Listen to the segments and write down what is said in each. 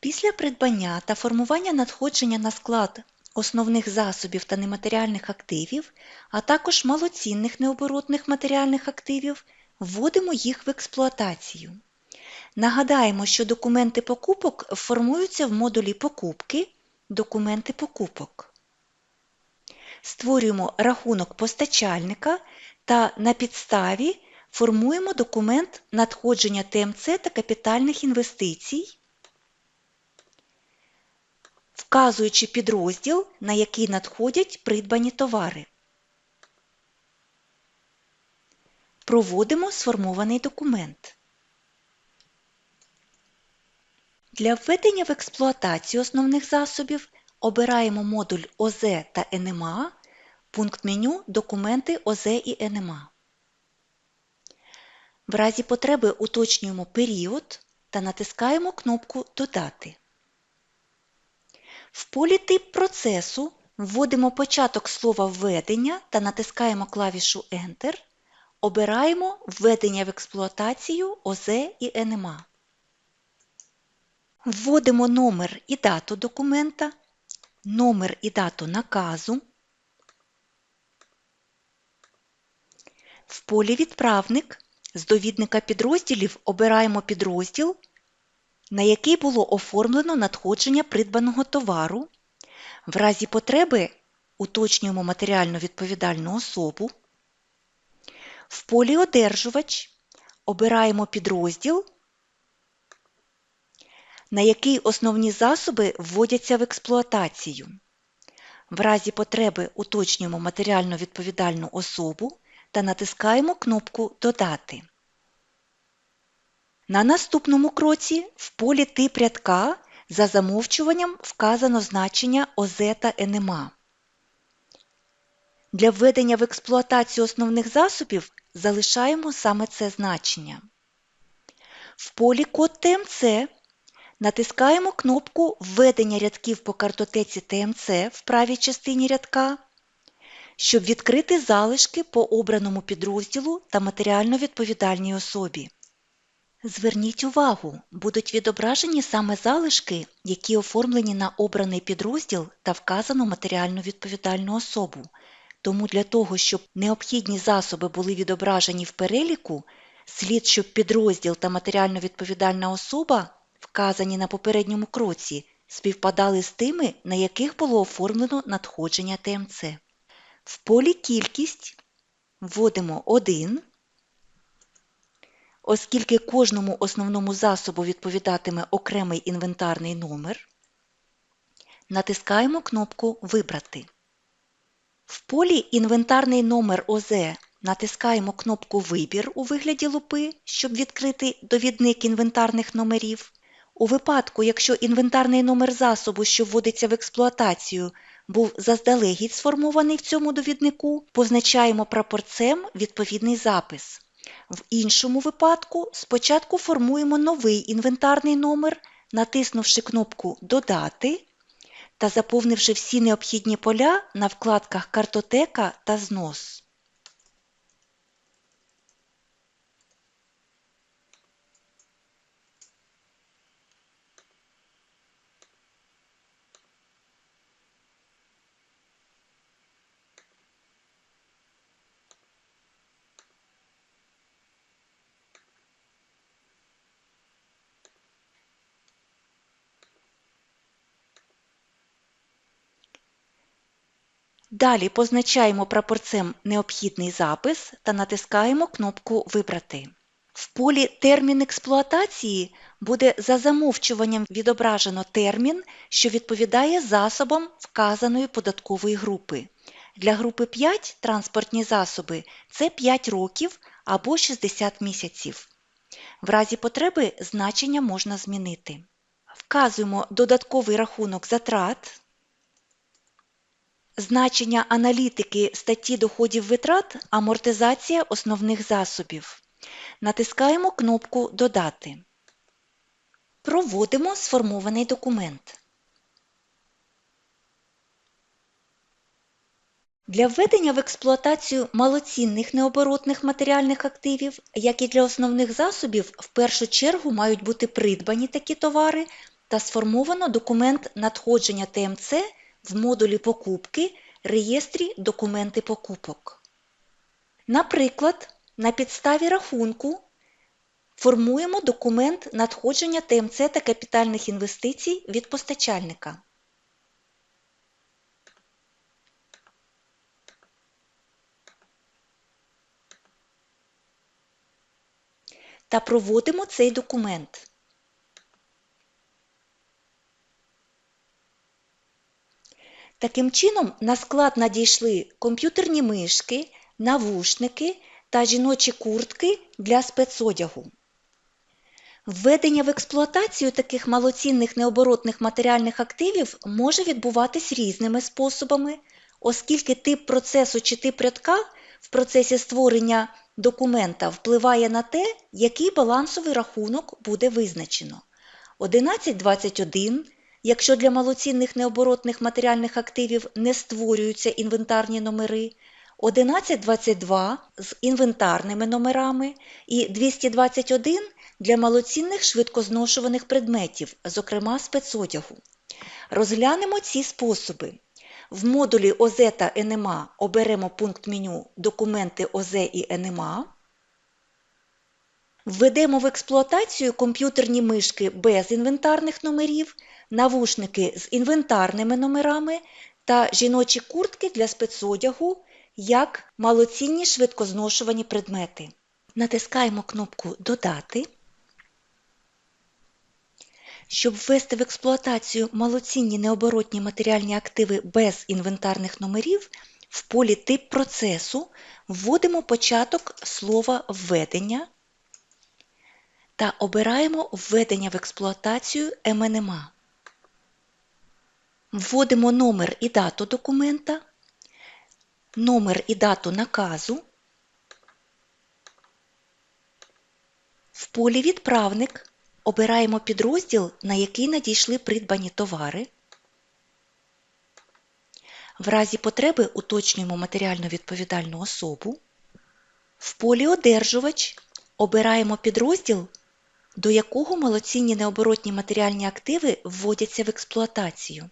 Після придбання та формування надходження на склад основних засобів та нематеріальних активів, а також малоцінних необоротних матеріальних активів, вводимо їх в експлуатацію. Нагадаємо, що документи покупок формуються в модулі покупки Документи покупок. Створюємо рахунок постачальника та на підставі формуємо документ надходження ТМЦ та капітальних інвестицій, вказуючи підрозділ, на який надходять придбані товари. Проводимо сформований документ. Для введення в експлуатацію основних засобів обираємо модуль ОЗ та НМА, пункт меню Документи ОЗ і НМА. В разі потреби уточнюємо період та натискаємо кнопку Додати. В полі Тип процесу вводимо початок слова введення та натискаємо клавішу Enter. Обираємо Введення в експлуатацію ОЗ і НМА. Вводимо номер і дату документа, номер і дату наказу. В полі Відправник з довідника підрозділів обираємо підрозділ, на який було оформлено надходження придбаного товару. В разі потреби уточнюємо матеріально відповідальну особу. В полі Одержувач обираємо підрозділ, на який основні засоби вводяться в експлуатацію. В разі потреби уточнюємо матеріально відповідальну особу та натискаємо кнопку Додати. На наступному кроці в полі Тип рядка за замовчуванням вказано значення ОЗ та НМА. Для введення в експлуатацію основних засобів залишаємо саме це значення. В полі Код ТМЦ натискаємо кнопку Введення рядків по картотеці ТМЦ в правій частині рядка, щоб відкрити залишки по обраному підрозділу та матеріально відповідальній особі. Зверніть увагу, будуть відображені саме залишки, які оформлені на обраний підрозділ та вказану матеріально відповідальну особу. Тому для того, щоб необхідні засоби були відображені в переліку, слід, щоб підрозділ та матеріально відповідальна особа, вказані на попередньому кроці, співпадали з тими, на яких було оформлено надходження ТМЦ. В полі Кількість вводимо 1, оскільки кожному основному засобу відповідатиме окремий інвентарний номер. Натискаємо кнопку Вибрати. В полі Інвентарний номер ОЗ натискаємо кнопку Вибір у вигляді лупи, щоб відкрити довідник інвентарних номерів. У випадку, якщо інвентарний номер засобу, що вводиться в експлуатацію, був заздалегідь сформований в цьому довіднику, позначаємо прапорцем відповідний запис. В іншому випадку спочатку формуємо новий інвентарний номер, натиснувши кнопку Додати та заповнивши всі необхідні поля на вкладках Картотека та Знос. Далі позначаємо прапорцем необхідний запис та натискаємо кнопку Вибрати. В полі Термін експлуатації буде за замовчуванням відображено термін, що відповідає засобам вказаної податкової групи. Для групи 5 транспортні засоби це 5 років або 60 місяців. В разі потреби значення можна змінити. Вказуємо додатковий рахунок затрат. Значення аналітики статті доходів витрат амортизація основних засобів. Натискаємо кнопку Додати. Проводимо сформований документ. Для введення в експлуатацію малоцінних необоротних матеріальних активів, як і для основних засобів, в першу чергу мають бути придбані такі товари та сформовано документ надходження ТМЦ в модулі покупки реєстрі документи покупок. Наприклад, на підставі рахунку формуємо документ надходження ТМЦ та капітальних інвестицій від постачальника. Та проводимо цей документ. Таким чином, на склад надійшли комп'ютерні мишки, навушники та жіночі куртки для спецодягу. Введення в експлуатацію таких малоцінних необоротних матеріальних активів може відбуватись різними способами, оскільки тип процесу чи тип рядка в процесі створення документа впливає на те, який балансовий рахунок буде визначено. 1121 якщо для малоцінних необоротних матеріальних активів не створюються інвентарні номери, 1122 з інвентарними номерами і 221 для малоцінних швидкозношуваних предметів, зокрема спецодягу. Розглянемо ці способи. В модулі ОЗ та НМА оберемо пункт меню Документи ОЗ і НМА. Введемо в експлуатацію комп'ютерні мишки без інвентарних номерів, навушники з інвентарними номерами та жіночі куртки для спецодягу як малоцінні швидкозношувані предмети. Натискаємо кнопку Додати. Щоб ввести в експлуатацію малоцінні необоротні матеріальні активи без інвентарних номерів, в полі Тип процесу вводимо початок слова введення та обираємо Введення в експлуатацію МНМА. Вводимо номер і дату документа, номер і дату наказу. В полі Відправник обираємо підрозділ, на який надійшли придбані товари. В разі потреби уточнюємо матеріально відповідальну особу. В полі Одержувач обираємо підрозділ, до якого малоцінні необоротні матеріальні активи вводяться в експлуатацію.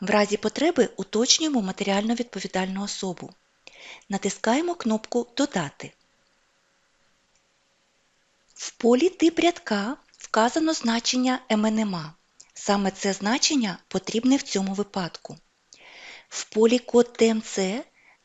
В разі потреби уточнюємо матеріально відповідальну особу. Натискаємо кнопку Додати. В полі Тип рядка вказано значення МНМА. Саме це значення потрібне в цьому випадку. В полі Код ТМЦ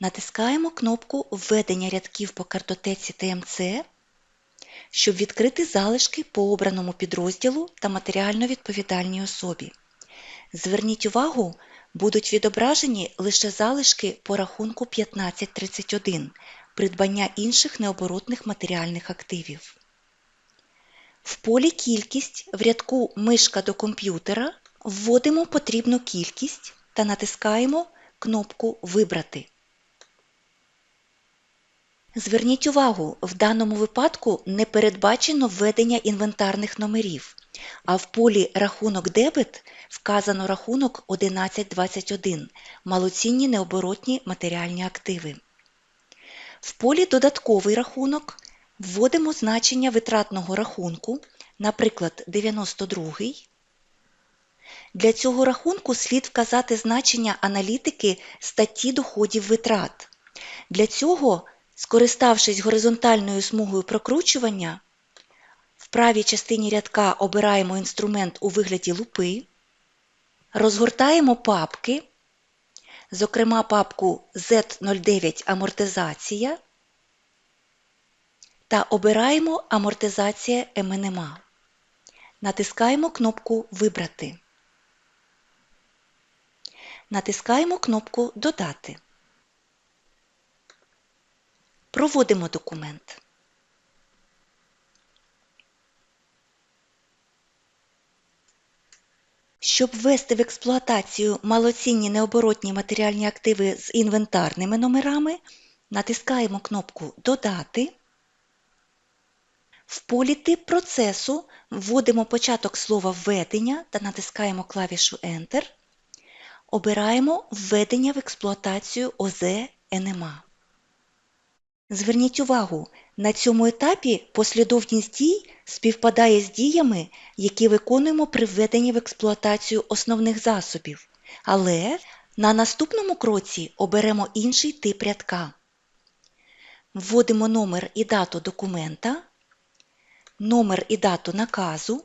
натискаємо кнопку Введення рядків по картотеці ТМЦ, щоб відкрити залишки по обраному підрозділу та матеріально відповідальній особі. Зверніть увагу, будуть відображені лише залишки по рахунку 1531 придбання інших необоротних матеріальних активів. В полі Кількість в рядку Мишка до комп'ютера вводимо потрібну кількість та натискаємо кнопку Вибрати. Зверніть увагу, в даному випадку не передбачено введення інвентарних номерів, а в полі Рахунок дебет вказано рахунок 1121 малоцінні необоротні матеріальні активи. В полі Додатковий рахунок вводимо значення витратного рахунку, наприклад, 92. Для цього рахунку слід вказати значення аналітики статті доходів витрат. Для цього, скориставшись горизонтальною смугою прокручування, в правій частині рядка обираємо інструмент у вигляді лупи, розгортаємо папки, зокрема папку Z09 Амортизація та обираємо Амортизація МНМА. Натискаємо кнопку Вибрати. Натискаємо кнопку Додати. Проводимо документ. Щоб ввести в експлуатацію малоцінні необоротні матеріальні активи з інвентарними номерами, натискаємо кнопку Додати. В полі Тип процесу вводимо початок слова введення та натискаємо клавішу Enter. Обираємо Введення в експлуатацію ОЗ НМА. Зверніть увагу, на цьому етапі послідовність дій співпадає з діями, які виконуємо при введенні в експлуатацію основних засобів, але на наступному кроці оберемо інший тип рядка. Вводимо номер і дату документа, номер і дату наказу,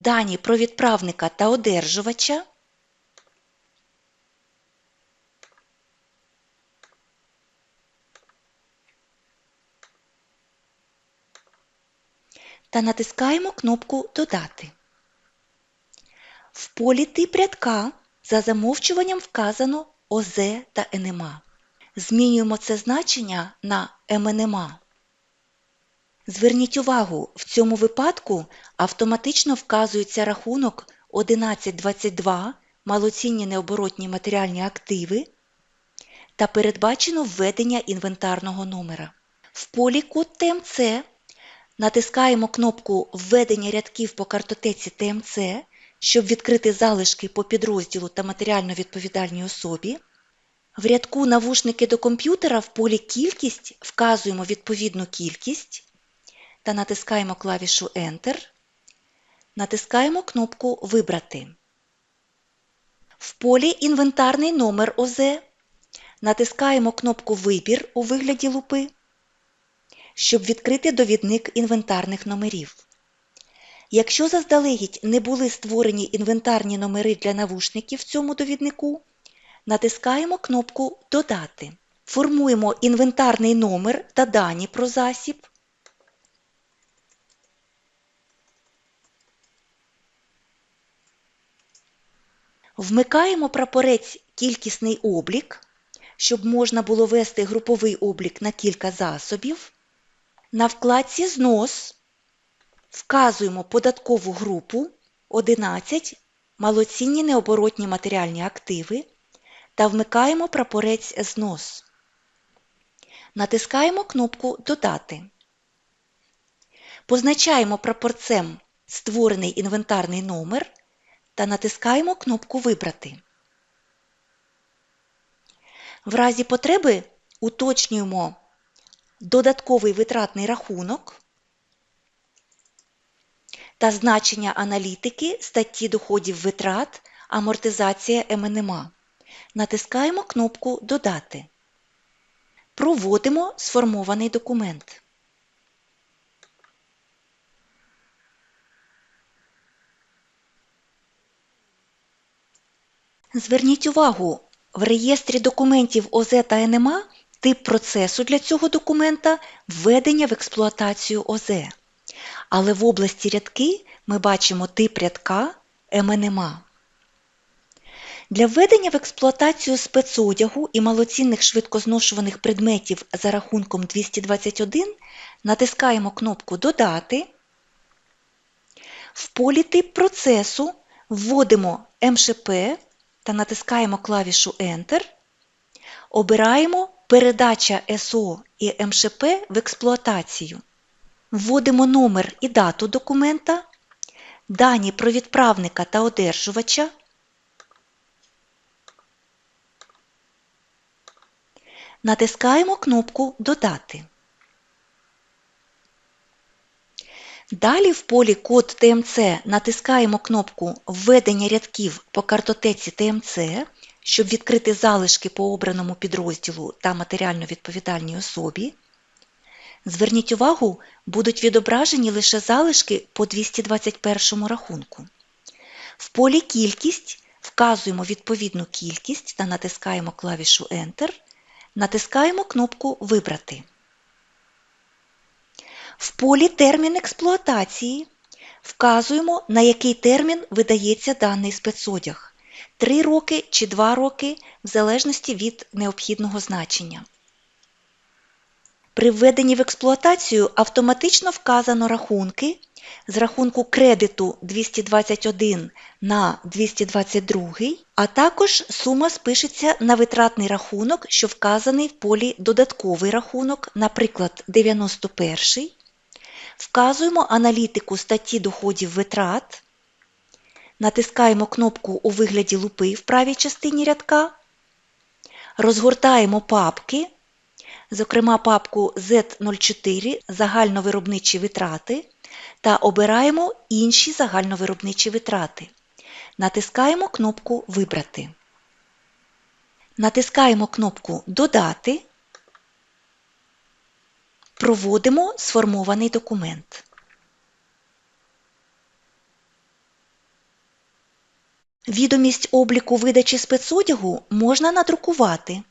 дані про відправника та одержувача, та натискаємо кнопку Додати. В полі тип рядка за замовчуванням вказано ОЗ та НМА. Змінюємо це значення на МНМА. Зверніть увагу, в цьому випадку автоматично вказується рахунок 1122 малоцінні необоротні матеріальні активи та передбачено введення інвентарного номера. В полі Код ТМЦ натискаємо кнопку Введення рядків по картотеці ТМЦ, щоб відкрити залишки по підрозділу та матеріально відповідальній особі. В рядку Навушники до комп'ютера в полі Кількість вказуємо відповідну кількість та натискаємо клавішу Enter. Натискаємо кнопку Вибрати. В полі Інвентарний номер ОЗ натискаємо кнопку Вибір у вигляді лупи, щоб відкрити довідник інвентарних номерів. Якщо заздалегідь не були створені інвентарні номери для навушників в цьому довіднику, натискаємо кнопку Додати. Формуємо інвентарний номер та дані про засіб. Вмикаємо прапорець Кількісний облік, щоб можна було вести груповий облік на кілька засобів. На вкладці Знос вказуємо податкову групу 11 малоцінні необоротні матеріальні активи та вмикаємо прапорець Знос. Натискаємо кнопку Додати. Позначаємо прапорцем створений інвентарний номер та натискаємо кнопку Вибрати. В разі потреби уточнюємо додатковий витратний рахунок та значення аналітики статті доходів витрат амортизація МНМА. Натискаємо кнопку Додати. Проводимо сформований документ. Зверніть увагу, в реєстрі документів ОЗ та НМА тип процесу для цього документа введення в експлуатацію ОЗ. Але в області рядки ми бачимо тип рядка МНМА. Для введення в експлуатацію спецодягу і малоцінних швидкозношуваних предметів за рахунком 221 натискаємо кнопку Додати. В полі тип процесу вводимо МШП та натискаємо клавішу Enter. Обираємо Передача СО і МШП в експлуатацію. Вводимо номер і дату документа, дані про відправника та одержувача, натискаємо кнопку Додати. Далі в полі Код ТМЦ натискаємо кнопку Введення рядків по картотеці ТМЦ, щоб відкрити залишки по обраному підрозділу та матеріально відповідальній особі. Зверніть увагу, будуть відображені лише залишки по 221 рахунку. В полі Кількість вказуємо відповідну кількість та натискаємо клавішу Enter. Натискаємо кнопку Вибрати. В полі Термін експлуатації вказуємо, на який термін видається даний спецодяг 3 роки чи 2 роки в залежності від необхідного значення. При введенні в експлуатацію автоматично вказано рахунки з рахунку кредиту 221 на 222, а також сума спишеться на витратний рахунок, що вказаний в полі Додатковий рахунок, наприклад, 91. Вказуємо аналітику статті доходів витрат, натискаємо кнопку у вигляді лупи в правій частині рядка, Розгортаємо папки, зокрема папку Z04 загальновиробничі витрати та обираємо інші загальновиробничі витрати. Натискаємо кнопку Вибрати. Натискаємо кнопку Додати. Проводимо сформований документ. Відомість обліку видачі спецодягу можна надрукувати.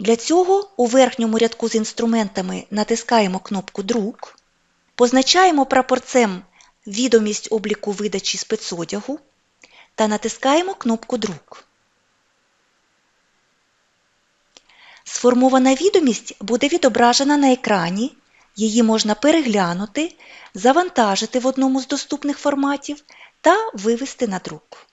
Для цього у верхньому рядку з інструментами натискаємо кнопку Друк, позначаємо прапорцем Відомість обліку видачі спецодягу та натискаємо кнопку Друк. Сформована відомість буде відображена на екрані, її можна переглянути, завантажити в одному з доступних форматів та вивести на друк.